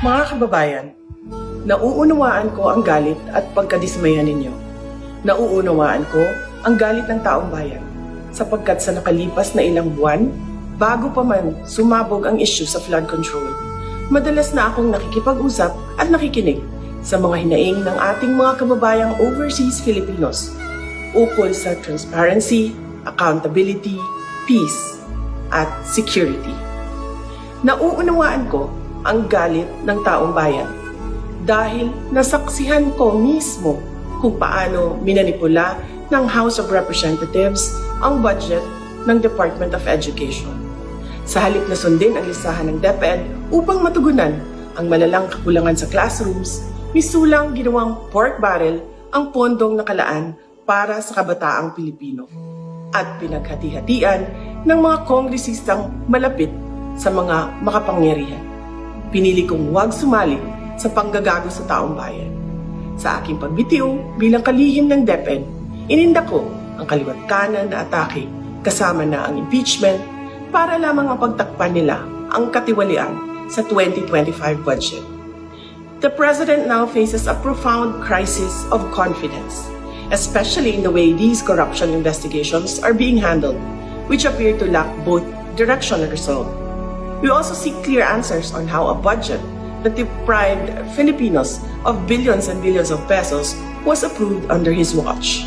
Mga kababayan, nauunawaan ko ang galit at pagkadismaya ninyo. Nauunawaan ko ang galit ng taong bayan sapagkat sa nakalipas na ilang buwan, bago pa man sumabog ang issue sa flood control, madalas na akong nakikipag-usap at nakikinig sa mga hinaing ng ating mga kababayang overseas Filipinos ukol sa transparency, accountability, peace, at security. Nauunawaan ko ang galit ng taong bayan dahil nasaksihan ko mismo kung paano minanipula ng House of Representatives ang budget ng Department of Education. Sa halip na sundin ang listahan ng DepEd upang matugunan ang malalang kakulangan sa classrooms, misulang ginawang pork barrel ang pondong nakalaan para sa kabataang Pilipino at pinaghati-hatian ng mga kongresistang malapit sa mga makapangyarihan. Pinili kong huwag sumali sa panggagago sa taong bayan. Sa aking pagbitiw bilang kalihim ng DepEd, ininda ko ang kaliwat kanan na atake kasama na ang impeachment para lamang mapagtakpan nila ang katiwalian sa 2025 budget. The President now faces a profound crisis of confidence, especially in the way these corruption investigations are being handled, which appear to lack both direction and resolve. We also seek clear answers on how a budget that deprived Filipinos of billions and billions of pesos was approved under his watch.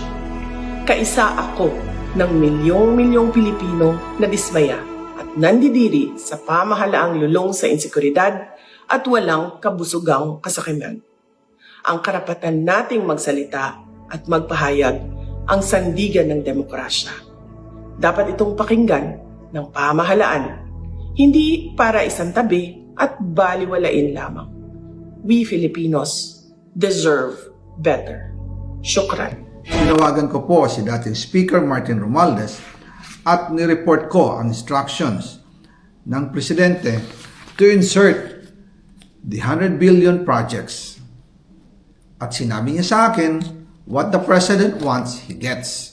Kaisa ako ng milyong-milyong Pilipino na dismaya at nandidiri sa pamahalaang lulong sa insekuridad at walang kabusugang kasakiman. Ang karapatan nating magsalita at magpahayag ang sandigan ng demokrasya. Dapat itong pakinggan ng pamahalaan, hindi para isang tabi at baliwalain lamang. We Filipinos deserve better. Shukran. Tinawagan ko po si dating Speaker Martin Romualdez at nireport ko ang instructions ng Presidente to insert the 100 billion projects. At sinabi niya sa akin, what the President wants, he gets.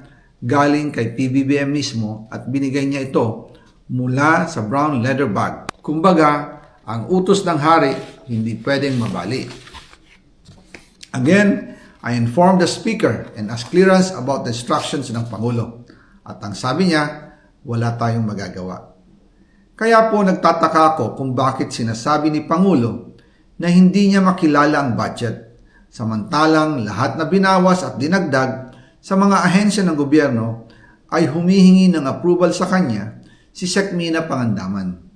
galing kay PBBM mismo at binigay niya ito mula sa brown leather bag. Kumbaga, ang utos ng hari hindi pwedeng mabali. Again, I informed the speaker and asked clearance about the instructions ng Pangulo. At ang sabi niya, wala tayong magagawa. Kaya po nagtataka ako kung bakit sinasabi ni Pangulo na hindi niya makilala ang budget, samantalang lahat na binawas at dinagdag sa mga ahensya ng gobyerno ay humihingi ng approval sa kanya si Sekmina Pangandaman.